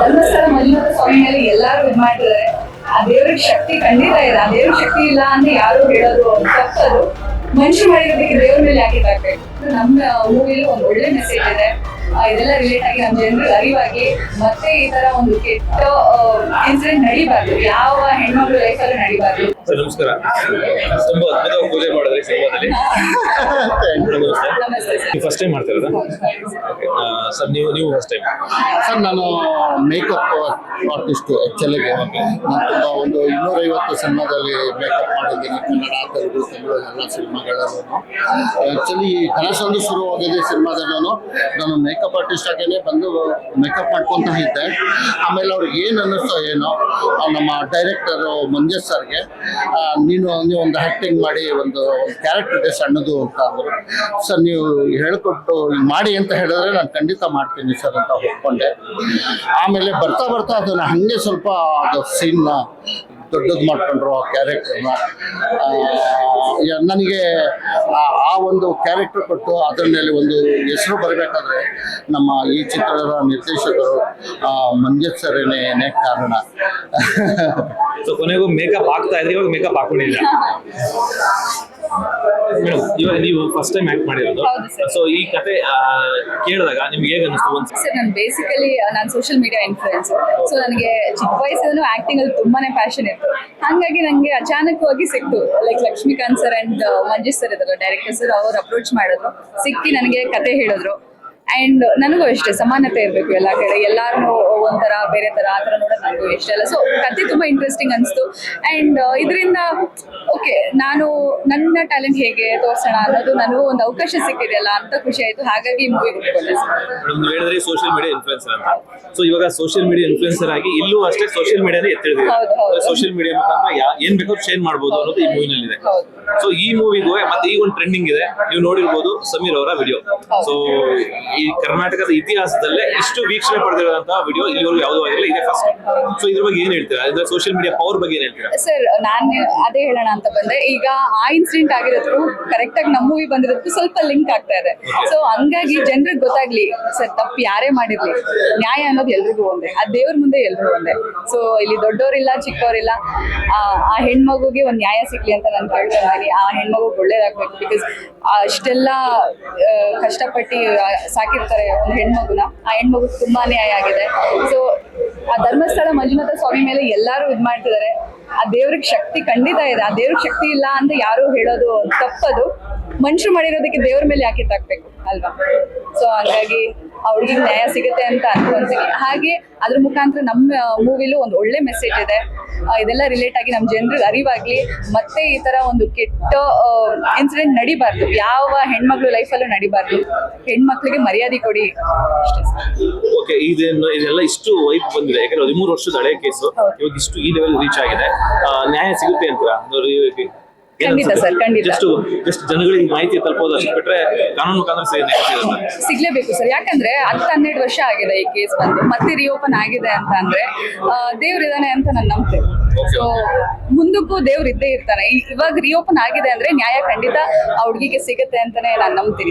ಧರ್ಮಸ್ಥಳ ಮಂಜುನಾಥ ಸ್ವಾಮಿನಲ್ಲಿ ಎಲ್ಲಾರು ಇದ್ ಮಾಡಿದ್ದಾರೆ ಆ ದೇವ್ರಿಗೆ ಶಕ್ತಿ ಖಂಡಿತ ಇದೆ. ಆ ದೇವ್ರ ಶಕ್ತಿ ಇಲ್ಲ ಅಂತ ಯಾರು ಹೇಳೋದು ತಪ್ಪದು. ಮನುಷ್ಯ ಮಾಡಿರೋದಕ್ಕೆ ದೇವ್ರ ಮೇಲೆ ತರಬೇಕು ನಮ್ಮ ಮೂವಿಲಿ ಒಂದು ಒಳ್ಳೆ ಮೆಸೇಜ್ ಇದೆ. ಇದೆಲ್ಲ ರಿಲೇಟ್ ಆಗಿ ನಮ್ಮ ಜನರು ಅರಿವಾಗಿ ಮತ್ತೆ ಈ ತರ ಒಂದು ಕೆಟ್ಟ ಇನ್ಸಿಡೆಂಟ್ ನಡಿಬಾರ್ದು. ಯಾವ ಹೆಣ್ಮಕ್ಳು ಲೈಫಲ್ಲೂ ನಡಿಬಾರ್ದು. ಸರ್ ನಮಸ್ಕಾರ. ತುಂಬಾ ಅದ್ಭುತವಾಗಿ ಪೂಜೆ ಮಾಡಿದ್ರಿ ಸಿನಿಮಾದಲ್ಲಿ ಫಸ್ಟ್ ಟೈಮ್ ಮಾಡ್ತಾ ಇರೋದಾ? ಸರ್ ನೀವು ನೀವು ಫಸ್ಟ್ ಟೈಮ್ ಸರ್ ನಾನು ಮೇಕಪ್ ಆರ್ಟಿಸ್ಟ್ ಆ್ಯಕ್ಚುಲಿಗೆ ನಾನು ತುಂಬ ಒಂದು ಇನ್ನೂರೈವತ್ತು ಸಿನಿಮಾದಲ್ಲಿ ಮೇಕಪ್ ಮಾಡಿದ್ದೀನಿ. ಕನ್ನಡ ತೆಲುಗು ತಮಿಳು ಎಲ್ಲ ಸಿನಿಮಾಗಳಲ್ಲೂ ಆ್ಯಕ್ಚುಲಿ ಕನಸೊಂದು ಶುರುವಾಗಿದೆ ಸಿನಿಮಾದಲ್ಲೂ ನಾನು ಮೇಕಪ್ ಆರ್ಟಿಸ್ಟ್ ಆಗೇನೆ ಬಂದು ಮೇಕಪ್ ಮಾಡ್ಕೊತ ಇದ್ದೆ. ಆಮೇಲೆ ಅವ್ರಿಗೆ ಏನು ಅನ್ನಿಸ್ತೋ ಏನೋ ನಮ್ಮ ಡೈರೆಕ್ಟರು ಮಂಜೇಶ್ ಸರ್ಗೆ ನೀನು, ನೀವು ಒಂದು ಆ್ಯಕ್ಟಿಂಗ್ ಮಾಡಿ, ಒಂದು ಒಂದು ಕ್ಯಾರೆಕ್ಟರ್ ಇದೆ ಸಣ್ಣದು ಅಂತ ಅಂದರು. ಸರ್ ನೀವು ಹೇಳಿಕೊಟ್ಟು ಮಾಡಿ ಅಂತ ಹೇಳಿದ್ರೆ ನಾನು ಖಂಡಿತ ಮಾಡ್ತೀನಿ ಸರ್ ಅಂತ ಒಪ್ಕೊಂಡೆ. ಆಮೇಲೆ ಬರ್ತಾ ಬರ್ತಾ ಅದನ್ನು ಹಾಗೆ ಸ್ವಲ್ಪ ಅದು ಸೀನ್ನ ದೊಡ್ಡದು ಮಾಡ್ಕೊಂಡ್ರು ಆ ಕ್ಯಾರೆಕ್ಟರ್ನ ನನಗೆ ಆ- ಒಂದು ಕ್ಯಾರೆಕ್ಟರ್ ಕೊಟ್ಟು ಅದರ ಮೇಲೆ ಒಂದು ಹೆಸರು ಬರಬೇಕಾದ್ರೆ ನಮ್ಮ ಈ ಚಿತ್ರದ ನಿರ್ದೇಶಕರು ಮಂಜತ್ ಸರೇನೇ ಕಾರಣ. ಸೊ ಕೊನೆಗೂ ಮೇಕಪ್ ಆಗ್ತಾ ಇದ್ರೆ ಇವಾಗ ಮೇಕಪ್ ಹಾಕೊಂಡಿಲ್ಲ. ಇವಾಗ ನೀವು ಫಸ್ಟ್ ಟೈಮ್ ಆಕ್ಟ್ ಮಾಡಿರೋದು. ಹೌದು sir. ಸೊ ಈ ಕತೆ ಆ, ಕೇಳಿದಾಗ ನಿಮ್ಗೆ ಹೇಗೆ ಅನಿಸ್ತು ಒಂದ್ ಸರ್ ನಾನು ಬೇಸಿಕಲಿ ನಾನು ಸೋಷಿಯಲ್ ಮೀಡಿಯಾ ಇನ್ಫ್ಲುಯೆನ್ಸರ್ ಸೊ ನನಗೆ ಚಿಕ್ಕ ವಯಸ್ಸಲ್ಲೂ ಆಕ್ಟಿಂಗ್ ಅಲ್ಲಿ ತುಂಬಾನೇ ಪ್ಯಾಷನ್ ಇತ್ತು. ಹಾಗಾಗಿ ನನಗೆ ಅಚಾನಕವಾಗಿ ಸಿಕ್ತು. Like Lakshmikant sir and Manjesh sir ಇದ್ರು ಡೈರೆಕ್ಟರ್ ಸರ್ ಅವ್ರು ಅಪ್ರೋಚ್ ಮಾಡಿದ್ರು. ಸಿಕ್ಕಿ ನನಗೆ ಕತೆ ಹೇಳಿದ್ರು. ಅಂಡ್ ನನಗೂ ಅಷ್ಟೇ ಸಮಾನತೆ ಇರಬೇಕು ಎಲ್ಲ ಕಡೆ. ಎಲ್ಲಾರು ಒಂಥರ ಬೇರೆ ತರ ಆ ಥರ ನೋಡೋದು ನನಗೂ ಇಷ್ಟ ಅಲ್ಲ ಸೊ ಕತೆ ತುಂಬಾ ಇಂಟ್ರೆಸ್ಟಿಂಗ್ ಅನಿಸ್ತು. ಅಂಡ್ ಇದರಿಂದ ಓಕೆ ನಾನು ನನ್ನ ಟ್ಯಾಲೆಂಟ್ ಹೇಗೆ ತೋರಿಸೋಣ ಅನ್ನೋದು ನನಗೂ ಒಂದು ಅವಕಾಶ ಸಿಕ್ಕಿದೆಯಲ್ಲ ಅಂತ ಖುಷಿ ಆಯ್ತು. ಹಾಗಾಗಿ ಮೂವಿ ಹೇಳಿದ್ರೆ ಸೋಷಿಯಲ್ ಮೀಡಿಯಾ ಇನ್ಫ್ಲುಯೆನ್ಸರ್ ಅಂತ. ಸೊ ಇವಾಗ ಸೋಷಿಯಲ್ ಮೀಡಿಯಾ ಇನ್ಫ್ಲುಯೆನ್ಸರ್ ಆಗಿ ಇಲ್ಲೂ ಅಷ್ಟೇ ಸೋಷಿಯಲ್ ಮೀಡಿಯಾನೇ ಹೌದು. ಸೋಷಿಯಲ್ ಮೀಡಿಯಾ ಮುಖಾಂತರ ಏನ್ ಬೇಕಾದ್ರೂ ಶೇರ್ ಮಾಡ್ಬೋದು ಅನ್ನೋದು ಈ ಮೂವಿನಲ್ಲಿ ಇದೆ. ಸೊ ಈ ಮೂವಿಗೂ ಮತ್ತೆ ಈಗ ಒಂದು ಟ್ರೆಂಡಿಂಗ್ ಇದೆ. ನೀವು ನೋಡಿರ್ಬೋದು ಸಮೀರ್ ಅವರ ವಿಡಿಯೋ ಸೊ ಈ ಕರ್ನಾಟಕದ ಇತಿಹಾಸದಲ್ಲೇ ಇಷ್ಟು ವೀಕ್ಷಣೆ ಪಡೆದಿರುವಂತಹ ವಿಡಿಯೋ ಇಲ್ಲಿವರೆಗೂ ಯಾವುದೂ ಆಗಿಲ್ಲ. ಇದೇ ಫಸ್ಟ್ ಸೊ ಇದ್ರ ಬಗ್ಗೆ ಏನ್ ಹೇಳ್ತೀರಾ? ಅಂದ್ರೆ ಸೋಷಿಯಲ್ ಮೀಡಿಯಾ ಪವರ್ ಬಗ್ಗೆ ಏನ್ ಹೇಳ್ತೀರಾ? ಸರ್ ನಾನು ಅದೇ ಹೇಳೋಣ ಅಂತ ಬಂದೆ. ಈಗ ಆ ಇನ್ಸಿಡೆಂಟ್ ಆಗಿರೋದಕ್ಕೂ ಕರೆಕ್ಟ್ ಆಗಿ ನಮ್ಮ ಮೂವಿ ಬಂದಿರೋದಕ್ಕೂ ಸ್ವಲ್ಪ ಲಿಂಕ್ ಆಗ್ತಾ ಇದೆ. ಸೊ ಹಂಗಾಗಿ ಜನರಿಗೆ ಗೊತ್ತಾಗ್ಲಿ ಸರ್ ತಪ್ಪು ಯಾರೇ ಮಾಡಿರ್ಲಿ, ನ್ಯಾಯ ಅನ್ನೋದು ಎಲ್ರಿಗೂ ಒಂದೇ. ಆ ದೇವ್ರ ಮುಂದೆ ಎಲ್ರಿಗೂ ಒಂದೇ. ಸೊ ಇಲ್ಲಿ ದೊಡ್ಡವರಿಲ್ಲ ಚಿಕ್ಕವರಿಲ್ಲ, ಆ ಹೆಣ್ಮಗುಗೆ ಒಂದು ನ್ಯಾಯ ಸಿಗ್ಲಿ ಅಂತ ನಾನು ಕೇಳ್ಕೊಂತೀನಿ ಆ ಹೆಣ್ಮಗು ಒಳ್ಳೇದಾಗ್ಬೇಕು ಬಿಕಾಸ್ ಅಷ್ಟೆಲ್ಲ ಕಷ್ಟಪಟ್ಟು ಸಾಕಿರ್ತಾರೆ ಒಂದು ಹೆಣ್ಮಗುನ. ಆ ಹೆಣ್ಮಗು ತುಂಬಾ ನ್ಯಾಯ ಆಗಿದೆ. ಸೊ ಆ ಧರ್ಮಸ್ಥಳ ಮಂಜುನಾಥ ಸ್ವಾಮಿ ಮೇಲೆ ಎಲ್ಲಾರು ಇದು ಮಾಡ್ತಿದ್ದಾರೆ. ಆ ದೇವ್ರಿಗೆ ಶಕ್ತಿ ಖಂಡಿತ ಇದೆ. ಆ ದೇವ್ರಿಗೆ ಶಕ್ತಿ ಇಲ್ಲ ಅಂತ ಯಾರು ಹೇಳೋದು ತಪ್ಪದು. ಮನುಷ್ಯರು ಮಾಡಿರೋದಕ್ಕೆ ದೇವ್ರ ಮೇಲೆ ಯಾಕೆ ತಾಕ್ಬೇಕು ಅಲ್ವಾ? ಸೊ ಹಾಗಾಗಿ ಅವ್ರಿಗೆ ನ್ಯಾಯ ಸಿಗುತ್ತೆ ಅಂತ ಅನ್ಕೊಂತೀನಿ. ಹಾಗೆ ಅದ್ರ ಮುಖಾಂತರ ನಮ್ಮ ಮೂವಿಲೂ ಒಂದು ಒಳ್ಳೆ ಮೆಸೇಜ್ ಇದೆ. ಇದೆಲ್ಲ ರಿಲೇಟ್ ಆಗಿ ನಮ್ಮ ಜನರಿಗೆ ಅರಿವಾಗಲಿ ಮತ್ತೆ ಈ ತರ ಒಂದು ಕೆಟ್ಟ ಇನ್ಸಿಡೆಂಟ್ ನಡಿಬಾರ್ದು. ಯಾವ ಹೆಣ್ಮಕ್ಳು ಲೈಫಲ್ಲೂ ನಡಿಬಾರ್ದು. ಹೆಣ್ಮಕ್ಳಿಗೆ ಮರ್ಯಾದೆ ಕೊಡಿ. ಓಕೆ ಇದೇನು ಇದೆಲ್ಲ ಇಷ್ಟು ವೈಪ್ ಬಂದಿದೆ. ಯಾಕಂದ್ರೆ ಹದಿಮೂರು ವರ್ಷದ ಹಳೆ ಕೇಸು. ಇವಾಗ ಇಷ್ಟು ಈ ಲೆವೆಲ್ ರೀಚ್ ಆಗಿದೆ. ನ್ಯಾಯ ಸಿಗುತ್ತೆ ಅಂತೀರಾ? ಖಂಡಿತ ಸರ್ ಖಂಡಿತ. ಜಸ್ಟ್ ಜಸ್ಟ್ ಜನಗಳಿಗೆ ಮಾಹಿತಿ ತಲುಪೋದು ಅಷ್ಟು ಬಿಟ್ರೆ ಕಾನೂನು ಮುಖಾಂತರ ಸಿಗ್ಲೇಬೇಕು ಸರ್. ಯಾಕಂದ್ರೆ ಹತ್ತು ಹನ್ನೆರಡು ವರ್ಷ ಆಗಿದೆ ಈ ಕೇಸ್ ಬಂದು. ಮತ್ತೆ ರಿಓಪನ್ ಆಗಿದೆ ಅಂತ ಅಂದ್ರೆ ದೇವ್ರು ಇದಾನೆ ಅಂತ ನಾನು ನಂಬಿಕೆ ಸೊ ಮುಂದಕ್ಕೂ ದೇವ್ರು ಇದ್ದೇ ಇರ್ತಾನೆ. ಇವಾಗ ರಿಓಪನ್ ಆಗಿದೆ ಅಂದ್ರೆ ನ್ಯಾಯ ಖಂಡಿತ ಆ ಹುಡುಗಿಗೆ ಸಿಗುತ್ತೆ ಅಂತಾನೆ ನಾನು ನಂಬ್ತೀನಿ.